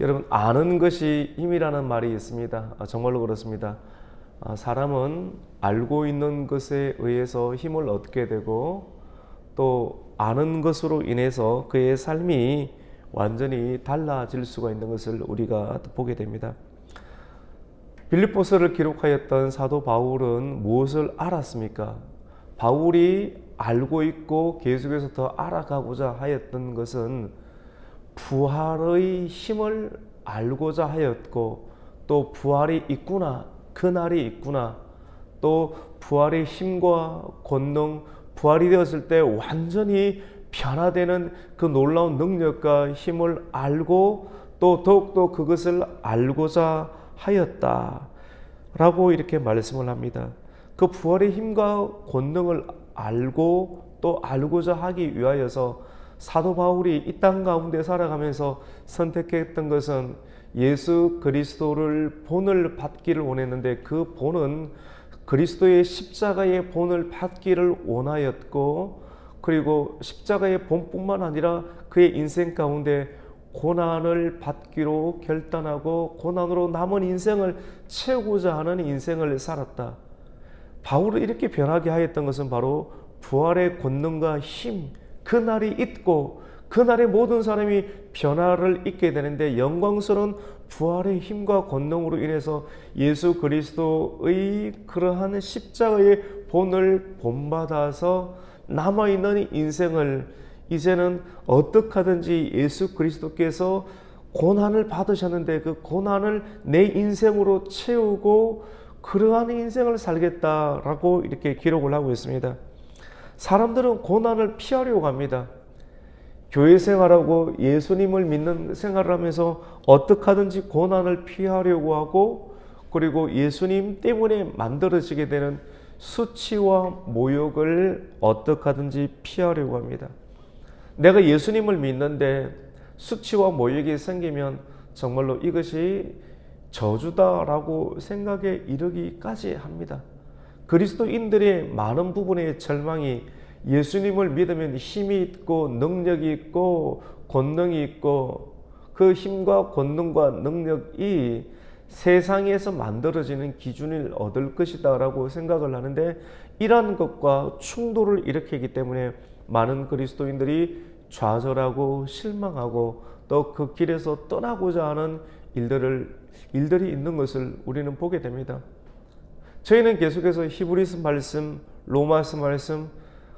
여러분 아는 것이 힘이라는 말이 있습니다. 아, 정말로 그렇습니다. 아, 사람은 알고 있는 것에 의해서 힘을 얻게 되고 또 아는 것으로 인해서 그의 삶이 완전히 달라질 수가 있는 것을 우리가 보게 됩니다. 빌립보서를 기록하였던 사도 바울은 무엇을 알았습니까? 바울이 알고 있고 계속해서 더 알아가고자 하였던 것은 부활의 힘을 알고자 하였고 또 부활이 있구나 그날이 있구나 또 부활의 힘과 권능 부활이 되었을 때 완전히 변화되는 그 놀라운 능력과 힘을 알고 또 더욱더 그것을 알고자 하였다 라고 이렇게 말씀을 합니다. 그 부활의 힘과 권능을 알고 또 알고자 하기 위하여서 사도 바울이 이 땅 가운데 살아가면서 선택했던 것은 예수 그리스도를 본을 받기를 원했는데 그 본은 그리스도의 십자가의 본을 받기를 원하였고 그리고 십자가의 본뿐만 아니라 그의 인생 가운데 고난을 받기로 결단하고 고난으로 남은 인생을 채우고자 하는 인생을 살았다. 바울을 이렇게 변하게 하였던 것은 바로 부활의 권능과 힘, 그날이 있고 그날에 모든 사람이 변화를 잊게 되는데 영광스러운 부활의 힘과 권능으로 인해서 예수 그리스도의 그러한 십자가의 본을 본받아서 남아있는 인생을 이제는 어떻게 하든지 예수 그리스도께서 고난을 받으셨는데 그 고난을 내 인생으로 채우고 그러한 인생을 살겠다라고 이렇게 기록을 하고 있습니다. 사람들은 고난을 피하려고 합니다. 교회 생활하고 예수님을 믿는 생활을 하면서 어떻게 하든지 고난을 피하려고 하고 그리고 예수님 때문에 만들어지게 되는 수치와 모욕을 어떻게 하든지 피하려고 합니다. 내가 예수님을 믿는데 수치와 모욕이 생기면 정말로 이것이 저주다라고 생각에 이르기까지 합니다. 그리스도인들의 많은 부분의 절망이 예수님을 믿으면 힘이 있고 능력이 있고 권능이 있고 그 힘과 권능과 능력이 세상에서 만들어지는 기준을 얻을 것이다라고 생각을 하는데 이러한 것과 충돌을 일으키기 때문에 많은 그리스도인들이 좌절하고 실망하고 또 그 길에서 떠나고자 하는 일들을 일들이 있는 것을 우리는 보게 됩니다. 저희는 계속해서 히브리스 말씀, 로마서 말씀,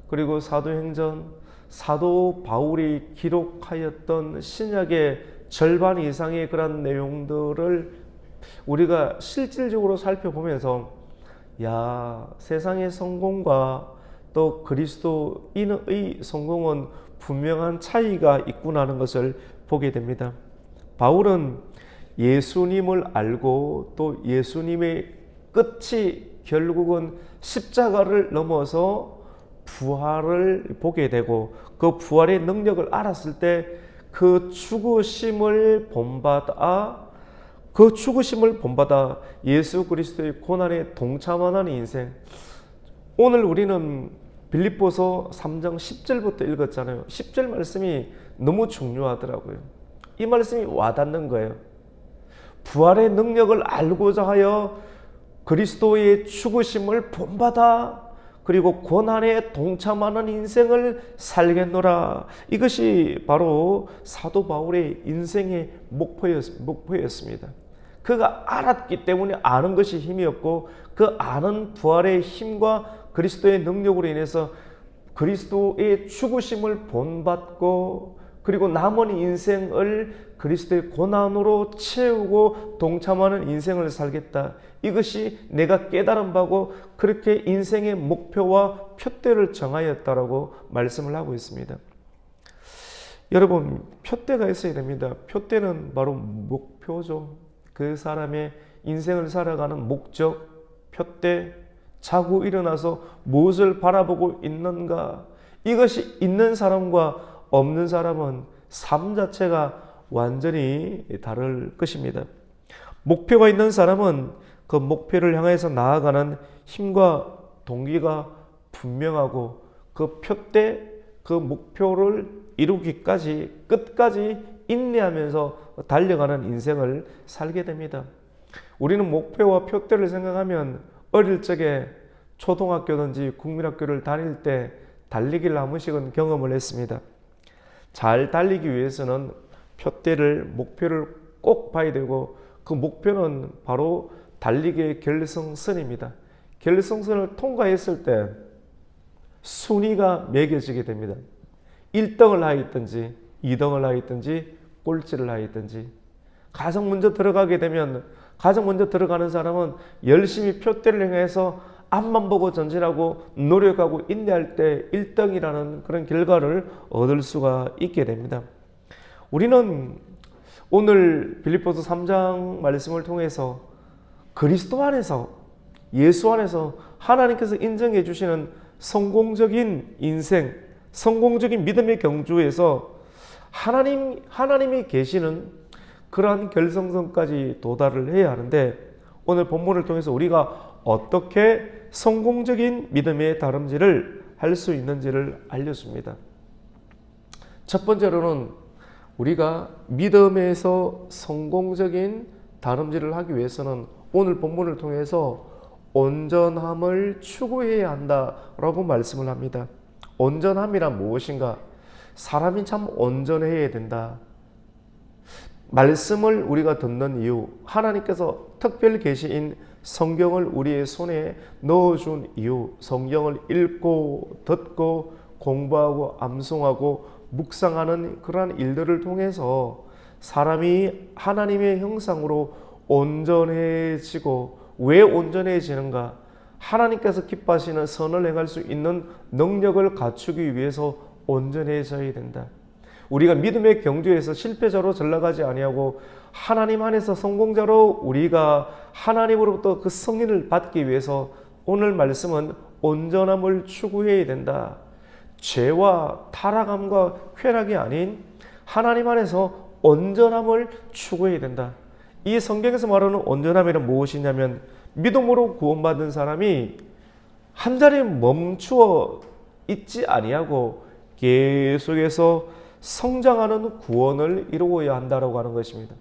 그리고 사도행전, 사도 바울이 기록하였던 신약의 절반 이상의 그런 내용들을 우리가 실질적으로 살펴보면서 야 세상의 성공과 또 그리스도인의 성공은 분명한 차이가 있구나 하는 것을 보게 됩니다. 바울은 예수님을 알고 또 예수님의 끝이 결국은 십자가를 넘어서 부활을 보게 되고 그 부활의 능력을 알았을 때 그 죽으심을 본받아 그 죽으심을 본받아 예수 그리스도의 고난에 동참하는 인생 오늘 우리는 빌립보서 3장 10절부터 읽었잖아요. 10절 말씀이 너무 중요하더라고요. 이 말씀이 와닿는 거예요. 부활의 능력을 알고자 하여 그리스도의 죽으심을 본받아 그리고 고난에 동참하는 인생을 살겠노라. 이것이 바로 사도 바울의 인생의 목표였, 목표였 습니다. 그가 알았기 때문에 아는 것이 힘이었고 그 아는 부활의 힘과 그리스도의 능력으로 인해서 그리스도의 죽으심을 본받고 그리고 남은 인생을 그리스도의 고난으로 채우고 동참하는 인생을 살겠다. 이것이 내가 깨달은 바고 그렇게 인생의 목표와 표대를 정하였다라고 말씀을 하고 있습니다. 여러분, 표대가 있어야 됩니다. 표대는 바로 목표죠. 그 사람의 인생을 살아가는 목적, 표대, 자고 일어나서 무엇을 바라보고 있는가? 이것이 있는 사람과 없는 사람은 삶 자체가 완전히 다를 것입니다. 목표가 있는 사람은 그 목표를 향해서 나아가는 힘과 동기가 분명하고 그 표대 그 목표를 이루기까지 끝까지 인내하면서 달려가는 인생을 살게 됩니다. 우리는 목표와 표대를 생각하면 어릴 적에 초등학교든지 국민학교를 다닐 때 달리기를 한 번씩은 경험을 했습니다. 잘 달리기 위해서는 표대를 목표를 꼭 봐야 되고 그 목표는 바로 달리기의 결승선입니다. 결승선을 통과했을 때 순위가 매겨지게 됩니다. 1등을 하였든지 2등을 하였든지 꼴찌를 하였든지 가장 먼저 들어가게 되면 가장 먼저 들어가는 사람은 열심히 표대를 향해서 앞만 보고 전진하고 노력하고 인내할 때 1등이라는 그런 결과를 얻을 수가 있게 됩니다. 우리는 오늘 빌립보서 3장 말씀을 통해서 그리스도 안에서 예수 안에서 하나님께서 인정해 주시는 성공적인 인생, 성공적인 믿음의 경주에서 하나님 하나님이 계시는 그러한 결성선까지 도달을 해야 하는데 오늘 본문을 통해서 우리가 어떻게 성공적인 믿음의 다름질을 할 수 있는지를 알려줍니다. 첫 번째로는 우리가 믿음에서 성공적인 다름질을 하기 위해서는 오늘 본문을 통해서 온전함을 추구해야 한다라고 말씀을 합니다. 온전함이란 무엇인가? 사람이 참 온전해야 된다. 말씀을 우리가 듣는 이유, 하나님께서 특별 계시인 성경을 우리의 손에 넣어준 이유, 성경을 읽고 듣고 공부하고 암송하고 묵상하는 그러한 일들을 통해서 사람이 하나님의 형상으로 온전해지고 왜 온전해지는가? 하나님께서 기뻐하시는 선을 행할 수 있는 능력을 갖추기 위해서 온전해져야 된다. 우리가 믿음의 경주에서 실패자로 전락하지 아니하고 하나님 안에서 성공자로 우리가 하나님으로부터 그 승리를 받기 위해서 오늘 말씀은 온전함을 추구해야 된다. 죄와 타락함과 쾌락이 아닌 하나님 안에서 온전함을 추구해야 된다. 이 성경에서 말하는 온전함이란 무엇이냐면 믿음으로 구원받은 사람이 한 자리에 멈추어 있지 아니하고 계속해서 성장하는 구원을 이루어야 한다라고 하는 것입니다.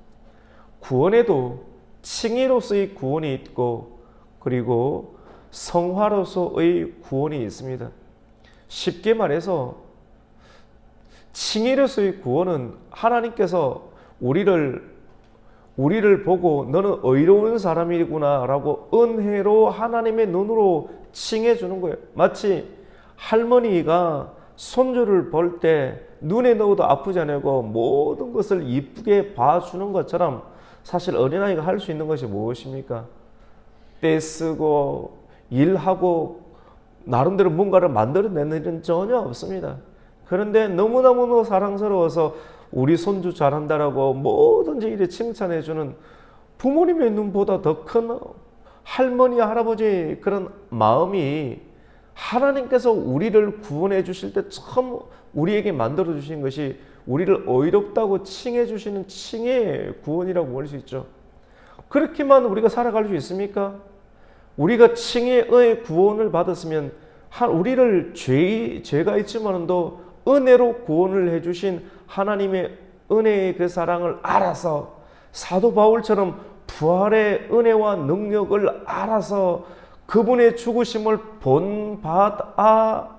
구원에도 칭의로서의 구원이 있고 그리고 성화로서의 구원이 있습니다. 쉽게 말해서 칭의로서의 구원은 하나님께서 우리를 우리를 보고 너는 의로운 사람이구나라고 은혜로 하나님의 눈으로 칭해 주는 거예요. 마치 할머니가 손주를 볼 때 눈에 넣어도 아프지 않고 모든 것을 이쁘게 봐주는 것처럼 사실 어린아이가 할 수 있는 것이 무엇입니까? 떼쓰고 일하고 나름대로 뭔가를 만들어내는 일은 전혀 없습니다. 그런데 너무너무 사랑스러워서 우리 손주 잘한다라고 뭐든지 이래 칭찬해주는 부모님의 눈보다 더 큰 할머니, 할아버지 그런 마음이 하나님께서 우리를 구원해 주실 때 처음 우리에게 만들어 주신 것이 우리를 어이롭다고 칭해 주시는 칭의 구원이라고 볼 수 있죠. 그렇게만 우리가 살아갈 수 있습니까? 우리가 칭의 구원을 받았으면 우리를 죄, 죄가 있지만도 은혜로 구원을 해주신 하나님의 은혜의 그 사랑을 알아서 사도 바울처럼 부활의 은혜와 능력을 알아서 그분의 죽으심을 본받아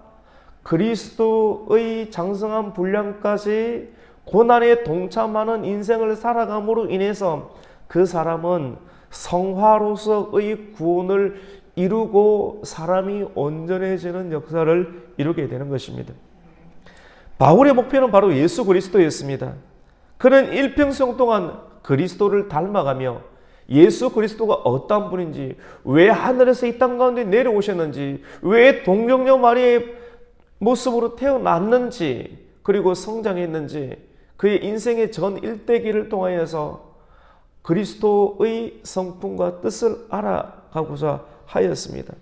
그리스도의 장성한 분량까지 고난에 동참하는 인생을 살아감으로 인해서 그 사람은 성화로서의 구원을 이루고 사람이 온전해지는 역사를 이루게 되는 것입니다. 바울의 목표는 바로 예수 그리스도였습니다. 그는 일평생 동안 그리스도를 닮아가며 예수 그리스도가 어떤 분인지, 왜 하늘에서 이 땅 가운데 내려오셨는지, 왜 동정녀 마리의 모습으로 태어났는지, 그리고 성장했는지, 그의 인생의 전 일대기를 통하여서 그리스도의 성품과 뜻을 알아가고자 하였습니다.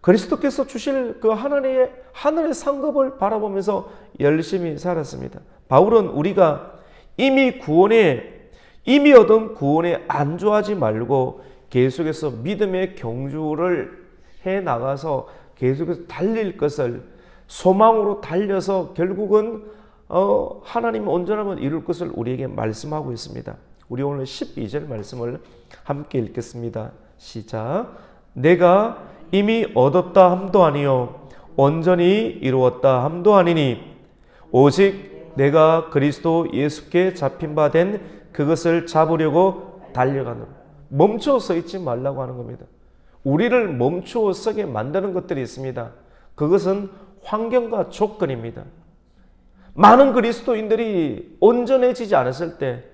그리스도께서 주실 그 하나님의 하늘의 상급을 바라보면서 열심히 살았습니다. 바울은 우리가 이미 구원에 이미 얻은 구원에 안주하지 말고 계속해서 믿음의 경주를 해 나가서 계속해서 달릴 것을 소망으로 달려서 결국은 어, 하나님 온전하면 이룰 것을 우리에게 말씀하고 있습니다. 우리 오늘 12절 말씀을 함께 읽겠습니다. 시작. 내가 이미 얻었다 함도 아니요 온전히 이루었다 함도 아니니 오직 내가 그리스도 예수께 잡힌 바 된 그것을 잡으려고 달려가는 멈춰 서 있지 말라고 하는 겁니다. 우리를 멈추어 서게 만드는 것들이 있습니다. 그것은 환경과 조건입니다. 많은 그리스도인들이 온전해지지 않았을 때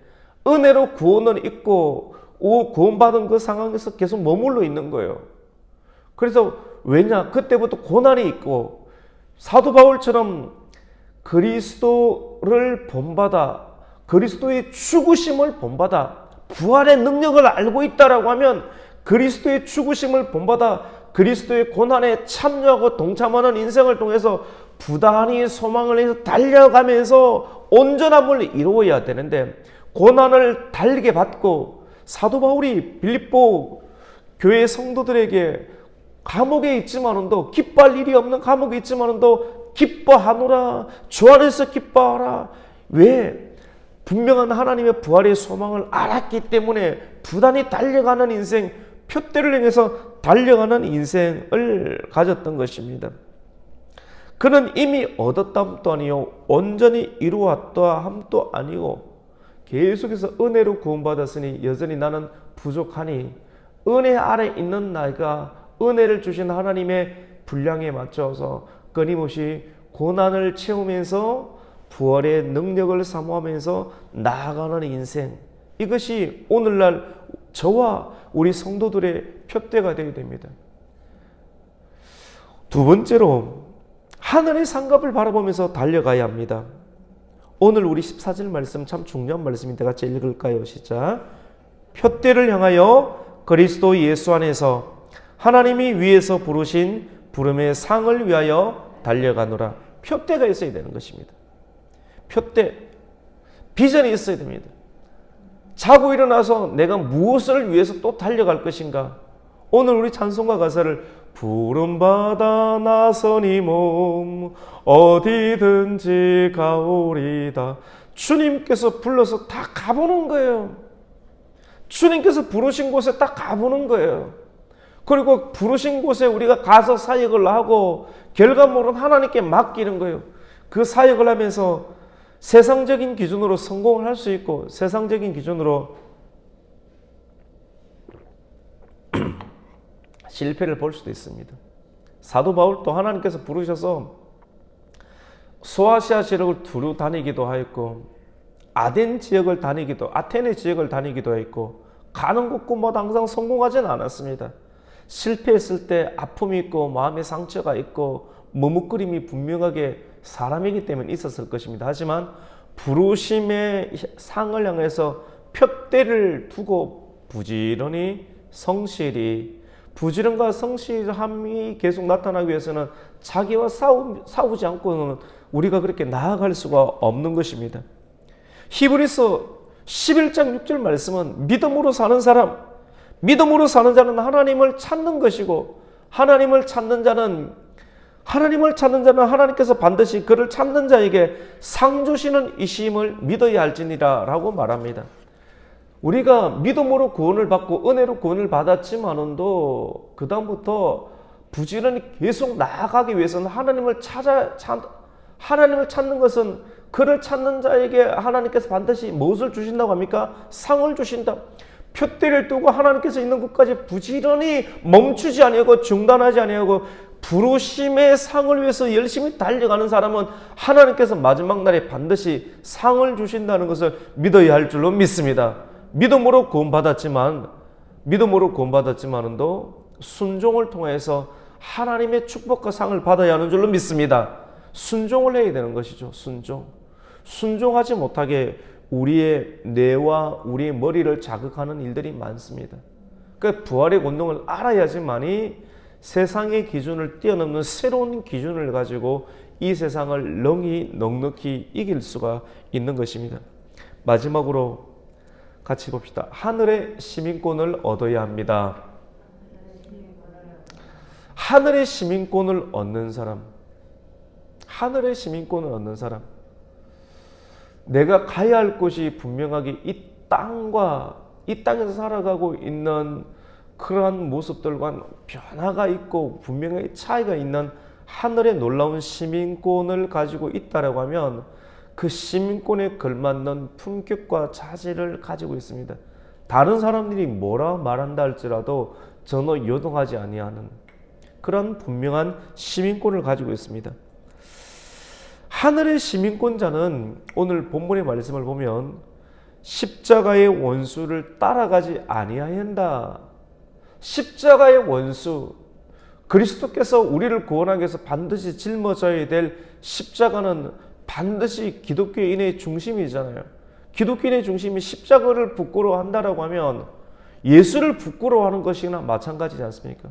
은혜로 구원을 잊고 구원받은 그 상황에서 계속 머물러 있는 거예요. 그래서 왜냐? 그때부터 고난이 있고 사도 바울처럼 그리스도를 본받아 그리스도의 죽으심을 본받아 부활의 능력을 알고 있다라고 하면 그리스도의 죽으심을 본받아 그리스도의 고난에 참여하고 동참하는 인생을 통해서 부단히 소망을 해서 달려가면서 온전함을 이루어야 되는데 고난을 달게 받고 사도 바울이 빌립보 교회 성도들에게 감옥에 있지만은도 기뻐할 일이 없는 감옥에 있지만은도 기뻐하노라 주 안에서 기뻐하라. 왜? 분명한 하나님의 부활의 소망을 알았기 때문에 부단히 달려가는 인생 표대를 향해서 달려가는 인생을 가졌던 것입니다. 그는 이미 얻었다 함도 아니요 온전히 이루었다 함도 아니고 계속해서 은혜로 구원받았으니 여전히 나는 부족하니 은혜 아래 있는 나이가 은혜를 주신 하나님의 분량에 맞춰서 끊임없이 고난을 채우면서 부활의 능력을 사모하면서 나아가는 인생 이것이 오늘날 저와 우리 성도들의 표대가 되어야 됩니다. 두 번째로 하늘의 상급을 바라보면서 달려가야 합니다. 오늘 우리 14절 말씀 참 중요한 말씀인데 같이 읽을까요? 시작. 표대를 향하여 그리스도 예수 안에서 하나님이 위에서 부르신 부름의 상을 위하여 달려가노라. 표대가 있어야 되는 것입니다. 표대. 비전이 있어야 됩니다. 자고 일어나서 내가 무엇을 위해서 또 달려갈 것인가? 오늘 우리 찬송가 가사를 부름받아 나서니 몸 어디든지 가오리다. 주님께서 불러서 다 가보는 거예요. 주님께서 부르신 곳에 딱 가보는 거예요. 그리고 부르신 곳에 우리가 가서 사역을 하고 결과물은 하나님께 맡기는 거예요. 그 사역을 하면서 세상적인 기준으로 성공을 할 수 있고 세상적인 기준으로 실패를 볼 수도 있습니다. 사도 바울도 하나님께서 부르셔서 소아시아 지역을 두루 다니기도 하였고 아덴 지역을 다니기도 아테네 지역을 다니기도 했고 가는 곳곳마다 항상 성공하지는 않았습니다. 실패했을 때 아픔이 있고 마음의 상처가 있고 머뭇거림이 분명하게 사람이기 때문에 있었을 것입니다. 하지만 부르심의 상을 향해서 표대를 두고 부지런히 성실히 부지런과 성실함이 계속 나타나기 위해서는 자기와 싸우, 싸우지 않고는 우리가 그렇게 나아갈 수가 없는 것입니다. 히브리서 11장 6절 말씀은 믿음으로 사는 사람, 믿음으로 사는 자는 하나님을 찾는 것이고 하나님을 찾는 자는 하나님을 찾는 자는 하나님께서 반드시 그를 찾는 자에게 상 주시는 이심을 믿어야 할지니라 라고 말합니다. 우리가 믿음으로 구원을 받고 은혜로 구원을 받았지만은도 그 다음부터 부지런히 계속 나아가기 위해서는 하나님을 찾아 찾, 하나님을 찾는 것은 그를 찾는 자에게 하나님께서 반드시 무엇을 주신다고 합니까? 상을 주신다. 표대를 두고 하나님께서 있는 곳까지 부지런히 멈추지 아니하고 중단하지 아니하고 부르심의 상을 위해서 열심히 달려가는 사람은 하나님께서 마지막 날에 반드시 상을 주신다는 것을 믿어야 할 줄로 믿습니다. 믿음으로 구원받았지만 믿음으로 구원받았지만도 순종을 통해서 하나님의 축복과 상을 받아야 하는 줄로 믿습니다. 순종을 해야 되는 것이죠. 순종. 순종하지 못하게 우리의 뇌와 우리의 머리를 자극하는 일들이 많습니다. 그 부활의 권능을 알아야지만이 세상의 기준을 뛰어넘는 새로운 기준을 가지고 이 세상을 넉히 넉넉히 이길 수가 있는 것입니다. 마지막으로 같이 봅시다. 하늘의 시민권을 얻어야 합니다. 하늘의 시민권을 얻는 사람. 하늘의 시민권을 얻는 사람. 내가 가야 할 곳이 분명하게 이 땅과 이 땅에서 살아가고 있는 그러한 모습들과 변화가 있고 분명하게 차이가 있는 하늘의 놀라운 시민권을 가지고 있다라고 하면 그 시민권에 걸맞는 품격과 자질을 가지고 있습니다. 다른 사람들이 뭐라 말한다 할지라도 전혀 요동하지 아니하는 그런 분명한 시민권을 가지고 있습니다. 하늘의 시민권자는 오늘 본문의 말씀을 보면 십자가의 원수를 따라가지 아니하ян다. 십자가의 원수 그리스도께서 우리를 구원하기 위해서 반드시 짊어져야 될 십자가는 반드시 기독교인의 중심이잖아요. 기독교인의 중심이 십자가를 부끄러워 한다라고 하면 예수를 부끄러워하는 것이나 마찬가지지 않습니까?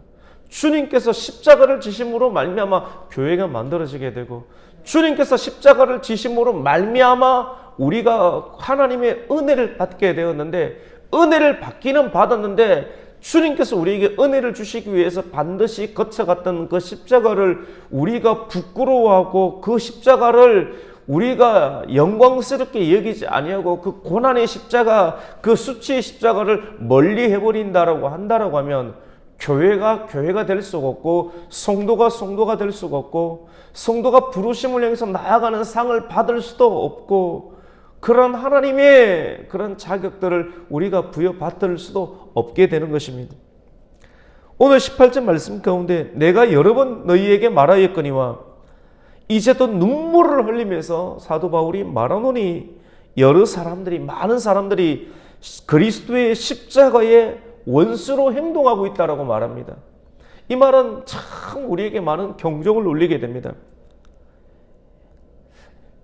주님께서 십자가를 지심으로 말미암아 교회가 만들어지게 되고 주님께서 십자가를 지심으로 말미암아 우리가 하나님의 은혜를 받게 되었는데 은혜를 받기는 받았는데 주님께서 우리에게 은혜를 주시기 위해서 반드시 거쳐갔던 그 십자가를 우리가 부끄러워하고 그 십자가를 우리가 영광스럽게 여기지 아니하고 그 고난의 십자가, 그 수치의 십자가를 멀리 해버린다라고 한다라고 하면 교회가 교회가 될 수가 없고 성도가 성도가 될 수가 없고 성도가 부르심을 향해서 나아가는 상을 받을 수도 없고 그런 하나님의 그런 자격들을 우리가 부여받을 수도 없게 되는 것입니다. 오늘 18절 말씀 가운데 내가 여러 번 너희에게 말하였거니와 이제 또 눈물을 흘리면서 사도 바울이 말하노니 여러 사람들이 많은 사람들이 그리스도의 십자가에 원수로 행동하고 있다라고 말합니다. 이 말은 참 우리에게 많은 경종을 울리게 됩니다.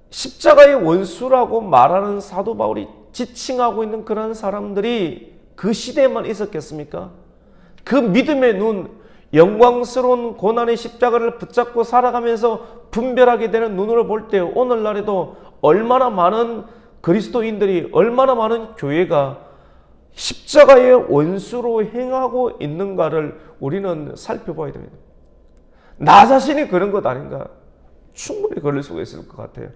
십자가의 원수라고 말하는 사도 바울이 지칭하고 있는 그런 사람들이 그 시대에만 있었겠습니까? 그 믿음의 눈, 영광스러운 고난의 십자가를 붙잡고 살아가면서 분별하게 되는 눈으로 볼 때 오늘날에도 얼마나 많은 그리스도인들이 얼마나 많은 교회가 십자가의 원수로 행하고 있는가를 우리는 살펴봐야 됩니다. 나 자신이 그런 것 아닌가? 충분히 그럴 수가 있을 것 같아요.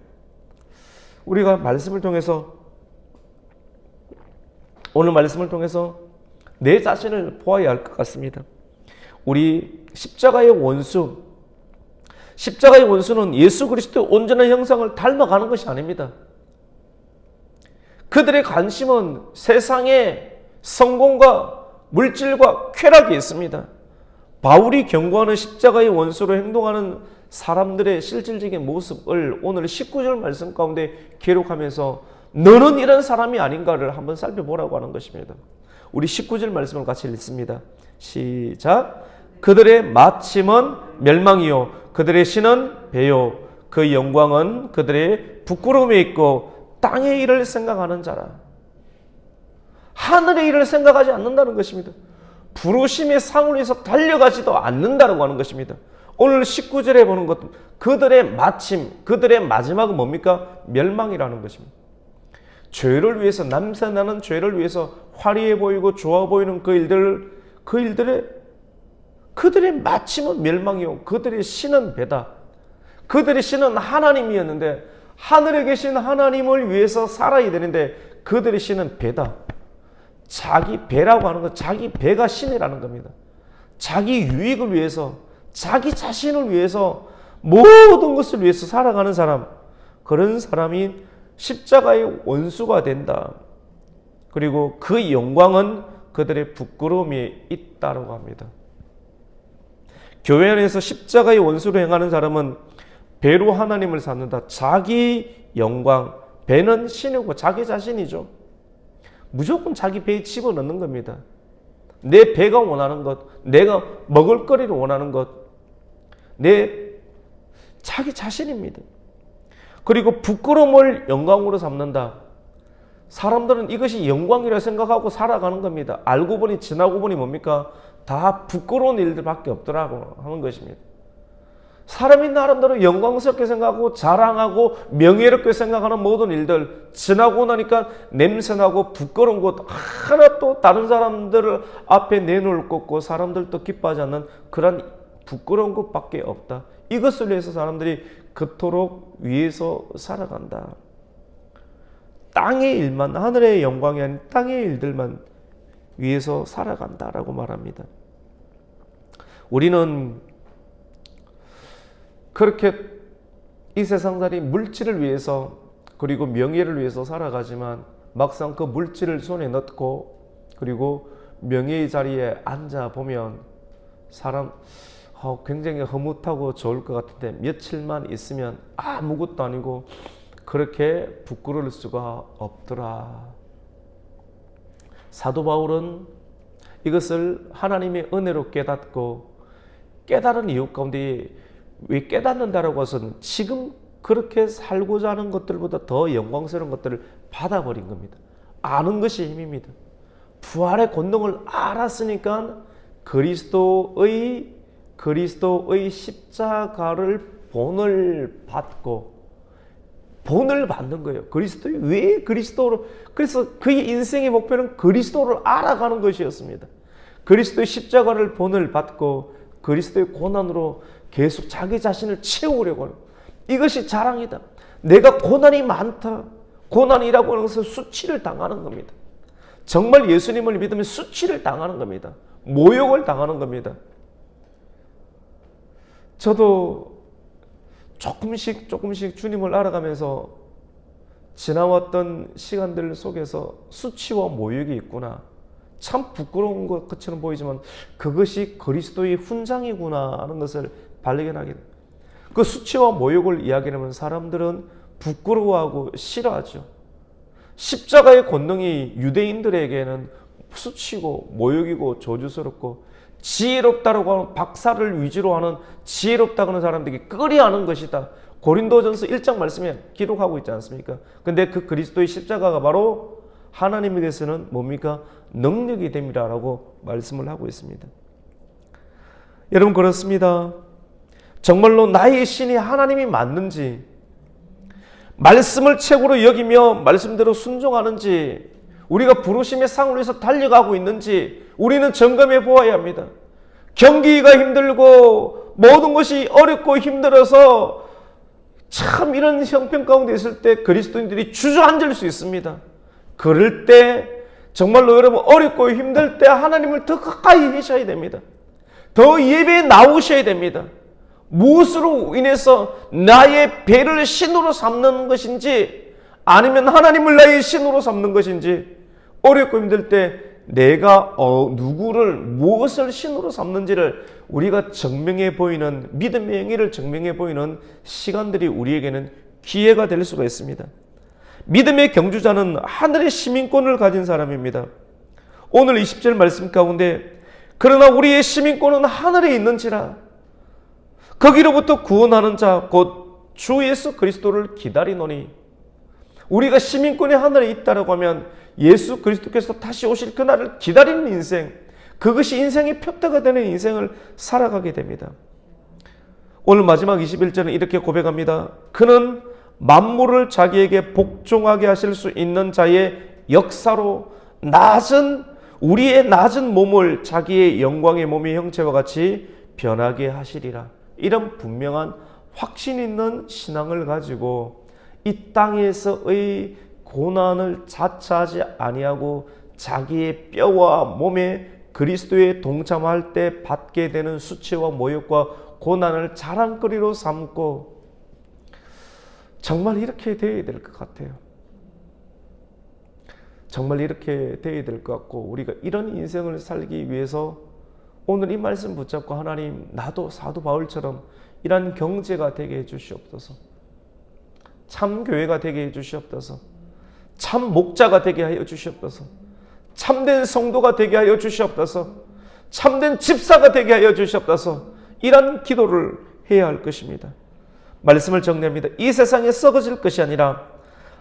우리가 말씀을 통해서 오늘 말씀을 통해서 내 자신을 보아야 할 것 같습니다. 우리 십자가의 원수, 십자가의 원수는 예수 그리스도의 온전한 형상을 닮아가는 것이 아닙니다. 그들의 관심은 세상의 성공과 물질과 쾌락이 있습니다. 바울이 경고하는 십자가의 원수로 행동하는 사람들의 실질적인 모습을 오늘 19절 말씀 가운데 기록하면서 너는 이런 사람이 아닌가를 한번 살펴보라고 하는 것입니다. 우리 19절 말씀을 같이 읽습니다. 시작. 그들의 마침은 멸망이요. 그들의 신은 배요. 그 영광은 그들의 부끄러움에 있고 땅의 일을 생각하는 자라. 하늘의 일을 생각하지 않는다는 것입니다. 부르심의 상을 위해서 달려가지도 않는다고 하는 것입니다. 오늘 19절에 보는 것, 그들의 마침, 그들의 마지막은 뭡니까? 멸망이라는 것입니다. 죄를 위해서, 남산나는 죄를 위해서 화려해 보이고 좋아 보이는 그 일들, 그 일들의, 그들의 마침은 멸망이요. 그들의 신은 배다. 그들의 신은 하나님이었는데, 하늘에 계신 하나님을 위해서 살아야 되는데, 그들의 신은 배다. 자기 배라고 하는 건 자기 배가 신이라는 겁니다. 자기 유익을 위해서, 자기 자신을 위해서 모든 것을 위해서 살아가는 사람, 그런 사람이 십자가의 원수가 된다. 그리고 그 영광은 그들의 부끄러움이 있다고 합니다. 교회 안에서 십자가의 원수로 행하는 사람은 배로 하나님을 쌓는다. 자기 영광, 배는 신이고 자기 자신이죠. 무조건 자기 배에 집어넣는 겁니다. 내 배가 원하는 것, 내가 먹을 거리를 원하는 것, 내 자기 자신입니다. 그리고 부끄러움을 영광으로 삼는다. 사람들은 이것이 영광이라 생각하고 살아가는 겁니다. 알고 보니 지나고 보니 뭡니까? 다 부끄러운 일들밖에 없더라고 하는 것입니다. 사람이 나름대로 영광스럽게 생각하고 자랑하고 명예롭게 생각하는 모든 일들 지나고 나니까 냄새나고 부끄러운 것 하나 또 다른 사람들을 앞에 내놓을 것고 사람들도 기뻐하지 않는 그런 부끄러운 것밖에 없다. 이것을 위해서 사람들이 그토록 위해서 살아간다. 땅의 일만 하늘의 영광이 아닌 땅의 일들만 위해서 살아간다라고 말합니다. 우리는 그렇게 이 세상살이 물질을 위해서 그리고 명예를 위해서 살아가지만 막상 그 물질을 손에 넣고 그리고 명예의 자리에 앉아 보면 사람 어, 굉장히 흐뭇하고 좋을 것 같은데 며칠만 있으면 아무것도 아니고 그렇게 부끄러울 수가 없더라. 사도 바울은 이것을 하나님의 은혜로 깨닫고 깨달은 이유 가운데 왜 깨닫는다라고 해서는 지금 그렇게 살고자 하는 것들보다 더 영광스러운 것들을 받아버린 겁니다. 아는 것이 힘입니다. 부활의 권능을 알았으니까 그리스도의 그리스도의 십자가를 본을 받고 본을 받는 거예요. 그리스도의 왜 그리스도로 그래서 그의 인생의 목표는 그리스도를 알아가는 것이었습니다. 그리스도의 십자가를 본을 받고 그리스도의 고난으로 계속 자기 자신을 채우려고 하는 이것이 자랑이다. 내가 고난이 많다. 고난이라고 하는 것은 수치를 당하는 겁니다. 정말 예수님을 믿으면 수치를 당하는 겁니다. 모욕을 당하는 겁니다. 저도 조금씩 조금씩 주님을 알아가면서 지나왔던 시간들 속에서 수치와 모욕이 있구나. 참 부끄러운 것처럼 보이지만 그것이 그리스도의 훈장이구나 하는 것을 발견하게 됩니다. 그 수치와 모욕을 이야기하면 사람들은 부끄러워하고 싫어하죠. 십자가의 권능이 유대인들에게는 수치고 모욕이고 저주스럽고 지혜롭다라고 하는 박사를 위주로 하는 지혜롭다고 하는 사람들이 끄리하는 것이다. 고린도전서 1장 말씀에 기록하고 있지 않습니까? 근데 그 그리스도의 십자가가 바로 하나님에게서는 뭡니까? 능력이 됩니다라고 말씀을 하고 있습니다. 여러분 그렇습니다. 정말로 나의 신이 하나님이 맞는지 말씀을 최고로 여기며 말씀대로 순종하는지 우리가 부르심의 상을 위해서 달려가고 있는지 우리는 점검해 보아야 합니다. 경기가 힘들고 모든 것이 어렵고 힘들어서 참 이런 형편 가운데 있을 때 그리스도인들이 주저앉을 수 있습니다. 그럴 때 정말로 여러분 어렵고 힘들 때 하나님을 더 가까이 하셔야 됩니다. 더 예배에 나오셔야 됩니다. 무엇으로 인해서 나의 배를 신으로 삼는 것인지 아니면 하나님을 나의 신으로 삼는 것인지 어렵고 힘들 때 내가 어, 누구를 무엇을 신으로 삼는지를 우리가 증명해 보이는 믿음의 행위를 증명해 보이는 시간들이 우리에게는 기회가 될 수가 있습니다. 믿음의 경주자는 하늘의 시민권을 가진 사람입니다. 오늘 20절 말씀 가운데 그러나 우리의 시민권은 하늘에 있는지라 거기로부터 구원하는 자 곧 주 예수 그리스도를 기다리노니 우리가 시민권이 하늘에 있다라고 하면 예수 그리스도께서 다시 오실 그날을 기다리는 인생 그것이 인생의 표대가 되는 인생을 살아가게 됩니다. 오늘 마지막 21절은 이렇게 고백합니다. 그는 만물을 자기에게 복종하게 하실 수 있는 자의 역사로 낮은 우리의 낮은 몸을 자기의 영광의 몸의 형체와 같이 변하게 하시리라. 이런 분명한 확신 있는 신앙을 가지고 이 땅에서의 고난을 자처하지 아니하고 자기의 뼈와 몸에 그리스도에 동참할 때 받게 되는 수치와 모욕과 고난을 자랑거리로 삼고 정말 이렇게 되어야 될 것 같아요. 정말 이렇게 되어야 될 것 같고 우리가 이런 인생을 살기 위해서 오늘 이 말씀 붙잡고 하나님 나도 사도 바울처럼 이런 경제가 되게 해 주시옵소서. 참 교회가 되게 해 주시옵소서. 참 목자가 되게 하여 주시옵소서. 참된 성도가 되게 하여 주시옵소서. 참된 집사가 되게 하여 주시옵소서. 이런 기도를 해야 할 것입니다. 말씀을 정리합니다. 이 세상에 썩어질 것이 아니라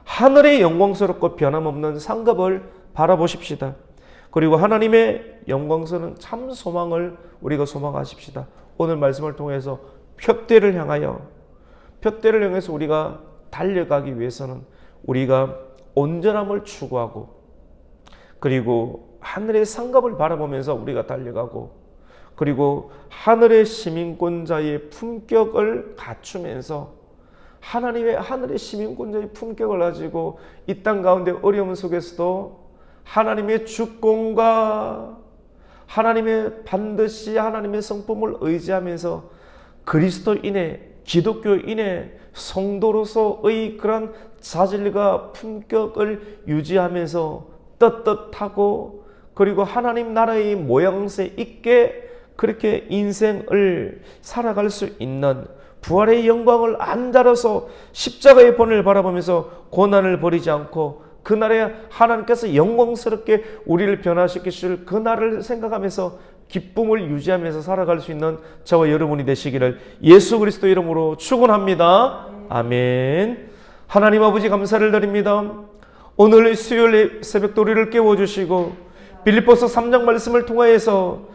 하늘의 영광스럽고 변함없는 상급을 바라보십시다. 그리고 하나님의 영광스러운 참 소망을 우리가 소망하십시다. 오늘 말씀을 통해서 표대를 향하여 표대를 향해서 우리가 달려가기 위해서는 우리가 온전함을 추구하고 그리고 하늘의 상급을 바라보면서 우리가 달려가고 그리고 하늘의 시민권자의 품격을 갖추면서 하나님의 하늘의 시민권자의 품격을 가지고 이 땅 가운데 어려움 속에서도 하나님의 주권과 하나님의 반드시 하나님의 성품을 의지하면서 그리스도인의 기독교인의 성도로서의 그런 자질과 품격을 유지하면서 떳떳하고 그리고 하나님 나라의 모양새 있게 그렇게 인생을 살아갈 수 있는 부활의 영광을 안달아서 십자가의 본을 바라보면서 고난을 버리지 않고 그날에 하나님께서 영광스럽게 우리를 변화시키실 그날을 생각하면서 기쁨을 유지하면서 살아갈 수 있는 저와 여러분이 되시기를 예수 그리스도 이름으로 축원합니다. 아멘. 하나님 아버지 감사를 드립니다. 오늘 수요일 새벽 도리를 깨워 주시고 빌립보서 3장 말씀을 통하여서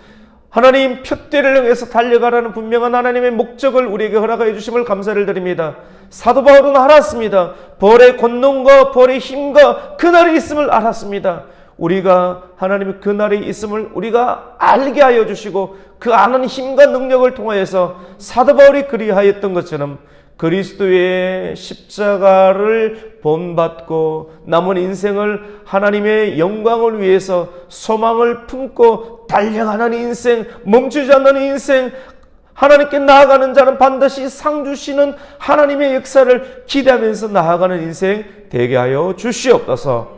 하나님 표대를 향해서 달려가라는 분명한 하나님의 목적을 우리에게 허락하여 주심을 감사를 드립니다. 사도 바울은 알았습니다. 벌의 권능과 벌의 힘과 그날이 있음을 알았습니다. 우리가 하나님의 그날이 있음을 우리가 알게 하여 주시고 그 아는 힘과 능력을 통하여서 사도 바울이 그리하였던 것처럼 그리스도의 십자가를 본받고 남은 인생을 하나님의 영광을 위해서 소망을 품고 달려가는 인생, 멈추지 않는 인생, 하나님께 나아가는 자는 반드시 상 주시는 하나님의 역사를 기대하면서 나아가는 인생 되게 하여 주시옵소서.